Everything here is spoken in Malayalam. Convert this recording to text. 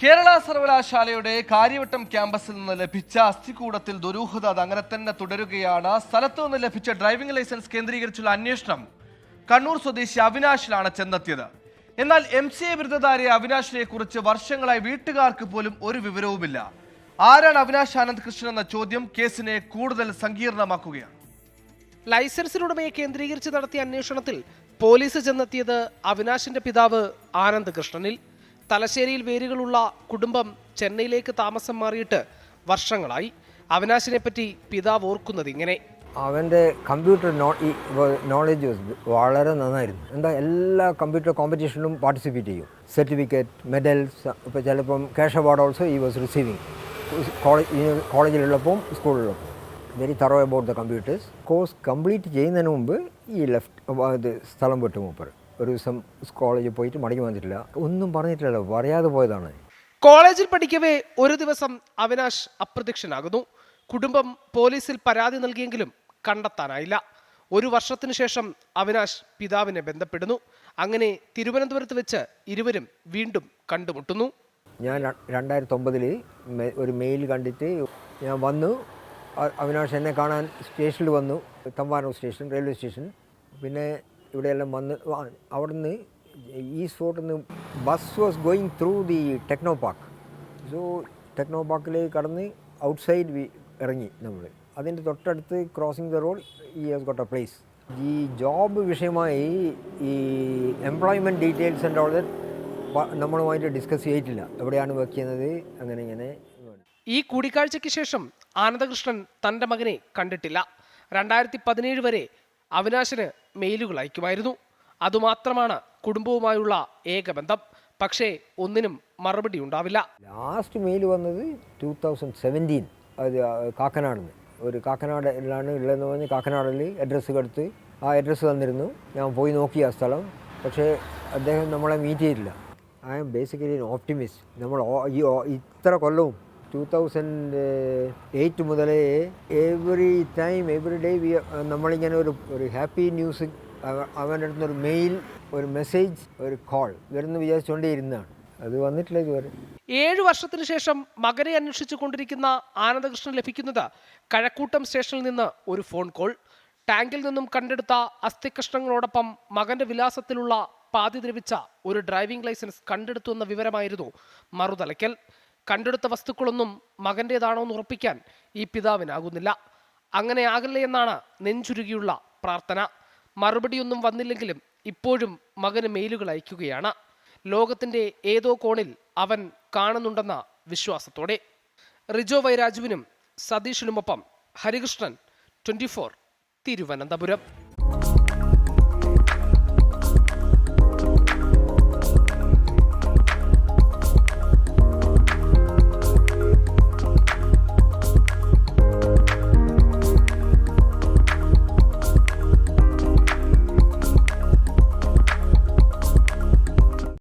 കേരള സർവകലാശാലയുടെ കാര്യവട്ടം ക്യാമ്പസിൽ നിന്ന് ലഭിച്ച അസ്ഥികൂടത്തിൽ ദുരൂഹത അത് അങ്ങനെ തന്നെ തുടരുകയാണ്. സ്ഥലത്തു നിന്ന് ലഭിച്ച ഡ്രൈവിംഗ് ലൈസൻസ് കേന്ദ്രീകരിച്ചുള്ള അന്വേഷണം കണ്ണൂർ സ്വദേശി അവിനാശിലാണ് ചെന്നെത്തിയത്. എന്നാൽ എം സി എ ബിരുദധാരിയ അവിനാശിനെ കുറിച്ച് വർഷങ്ങളായി വീട്ടുകാർക്ക് പോലും ഒരു വിവരവുമില്ല. ആരാണ് അവിനാശ് ആനന്ദ് കൃഷ്ണൻ എന്ന ചോദ്യം കേസിനെ കൂടുതൽ സങ്കീർണമാക്കുകയാണ്. ലൈസൻസിനുടമയെ കേന്ദ്രീകരിച്ച് നടത്തിയ അന്വേഷണത്തിൽ പോലീസ് ചെന്നെത്തിയത് അവിനാശിന്റെ പിതാവ് ആനന്ദ് കൃഷ്ണനിൽ. തലശ്ശേരിയിൽ വേരുകളുള്ള കുടുംബം ചെന്നൈയിലേക്ക് താമസം മാറിയിട്ട് വർഷങ്ങളായി. അവിനാശിനെ പറ്റി പിതാവ് ഓർക്കുന്നത് ഇങ്ങനെ. അവന്റെ കമ്പ്യൂട്ടർ നോളജ് വളരെ നന്നായിരുന്നു. എന്താ എല്ലാ കമ്പ്യൂട്ടർ കോമ്പറ്റീഷനിലും പാർട്ടിസിപ്പേറ്റ് ചെയ്യും. സർട്ടിഫിക്കറ്റ് മെഡൽസ് ഇപ്പോൾ ചിലപ്പം ക്യാഷ് അവാർഡ് ഓൾസോ ഈ വാസ് റിസീവിങ് കോളേജ് കോളേജിലുള്ളപ്പം സ്കൂളിലുള്ളപ്പം. Very thorough about the computers course complete ചെയ്യുന്നതിന് മുമ്പ് ഈ ലെഫ്റ്റ് സ്ഥലം വിട്ടു മൂപ്പർ ഒരു ദിവസം കോളേജിൽ പോയിട്ട് മടങ്ങി വന്നിട്ടില്ല. ഒന്നും പറഞ്ഞിട്ടില്ലല്ലോ. പറയാതെ പോയതാണ്. കോളേജിൽ പഠിക്കവേ ഒരു ദിവസം അവിനാശ് അപ്രത്യക്ഷനാകുന്നു. കുടുംബം പോലീസിൽ പരാതി നൽകിയെങ്കിലും കണ്ടെത്താനായില്ല. ഒരു വർഷത്തിനു ശേഷം അവിനാശ് പിതാവിനെ ബന്ധപ്പെടുന്നു. അങ്ങനെ തിരുവനന്തപുരത്ത് വെച്ച് ഇരുവരും വീണ്ടും കണ്ടുമുട്ടുന്നു. ഞാൻ രണ്ടായിരത്തി ഒമ്പതിൽ ഒരു മെയിൽ കണ്ടിട്ട് ഞാൻ വന്നു. അവിനാശ് എന്നെ കാണാൻ സ്റ്റേഷനിൽ വന്നു. Thampanoor station railway station. പിന്നെ ഇവിടെയെല്ലാം വന്ന് അവിടുന്ന് ഈ സ്പോട്ടിൽ നിന്ന് bus was going through the Techno park so Techno പാർക്കിലേക്ക് കടന്ന് ഔട്ട്സൈഡ് വി ഇറങ്ങി നമ്മൾ അതിന്റെ തൊട്ടടുത്ത് ക്രോസിംഗ് ദ റോഡ് ഈ ഹാസ് ഗോട്ട് എ പ്ലേസ് ഈ ജോബ് വിഷയമായി ഈ എംപ്ലോയ്മെന്റ് ഡീറ്റെയിൽസ് ആൻഡ് ഓൾ നമ്മളുമായിട്ട് ഡിസ്കസ് ചെയ്തിട്ടില്ല. എവിടെയാണ് വർക്ക് ചെയ്യുന്നത്? അങ്ങനെ ഇങ്ങനെ. ഈ കൂടിക്കാഴ്ചയ്ക്ക് ശേഷം ആനന്ദകൃഷ്ണൻ തന്റെ മകനെ കണ്ടിട്ടില്ല. രണ്ടായിരത്തി പതിനേഴ് വരെ അവിനാശിന് മെയിലുകൾ അയക്കുമായിരുന്നു. അതുമാത്രമാണ് കുടുംബവുമായുള്ള ഏക ബന്ധം പക്ഷേ ഒന്നിനും മറുപടി ഉണ്ടാവില്ല. ലാസ്റ്റ് മെയിൽ വന്നത് ടൂ തൗസൻഡ് സെവന്റീൻ അത് ആ കാക്കനാട് നിന്ന് ഒരു കാക്കനാടിലാണ് ഉള്ളതെന്ന് പറഞ്ഞ് കാക്കനാടിൽ അഡ്രസ്സ് കൊടുത്ത് ആ അഡ്രസ്സ് തന്നിരുന്നു. ഞാൻ പോയി നോക്കി ആ സ്ഥലം. പക്ഷേ അദ്ദേഹം നമ്മളെ മീറ്റ് ചെയ്തില്ല. ഐ ആം ബേസിക്കലി ഓപ്റ്റിമിസ്റ്റ് നമ്മൾ ഈ ഇത്ര കൊല്ലവും ടൂ തൗസൻഡ് എയ്റ്റ് മുതലേ every time every day we നമ്മളിങ്ങനെ ഒരു ഒരു ഹാപ്പി ന്യൂസ് അവന്റെ അടുത്ത് ഒരു മെയിൽ ഒരു മെസ്സേജ് ഒരു കോൾ വരുന്ന വിചാരിച്ചുകൊണ്ടേ ഇരുന്നാണ് അത് വന്നിട്ടില്ല ഇതുവരെ. ഏഴു വർഷത്തിനു ശേഷം മകനെ അന്വേഷിച്ചു കൊണ്ടിരിക്കുന്ന ആനന്ദകൃഷ്ണൻ ലഭിക്കുന്നത് കഴക്കൂട്ടം സ്റ്റേഷനിൽ നിന്ന് ഒരു ഫോൺ കോൾ ടാങ്കിൽ നിന്നും കണ്ടെടുത്ത അസ്ഥികഷ്ണങ്ങളോടൊപ്പം മകന്റെ വിലാസത്തിലുള്ള പാതി ദ്രവിച്ച ഒരു ഡ്രൈവിംഗ് ലൈസൻസ് കണ്ടെടുത്തു എന്ന വിവരമായിരുന്നു മറുതലയ്ക്കൽ. കണ്ടെടുത്ത വസ്തുക്കളൊന്നും മകന്റേതാണോ എന്ന് ഉറപ്പിക്കാൻ ഈ പിതാവിനാകുന്നില്ല. അങ്ങനെ ആകില്ലേ എന്നാണ് നെഞ്ചുരുകിയുള്ള പ്രാർത്ഥന. മറുപടിയൊന്നും വന്നില്ലെങ്കിലും ഇപ്പോഴും മകന് മെയിലുകൾ അയക്കുകയാണ്. ലോകത്തിന്റെ ഏതോ കോണിൽ അവൻ കാണുന്നുണ്ടെന്ന വിശ്വാസത്തോടെ. റിജോ വൈരാജുവിനും സതീഷിനുമൊപ്പം ഹരികൃഷ്ണൻ ട്വന്റി തിരുവനന്തപുരം.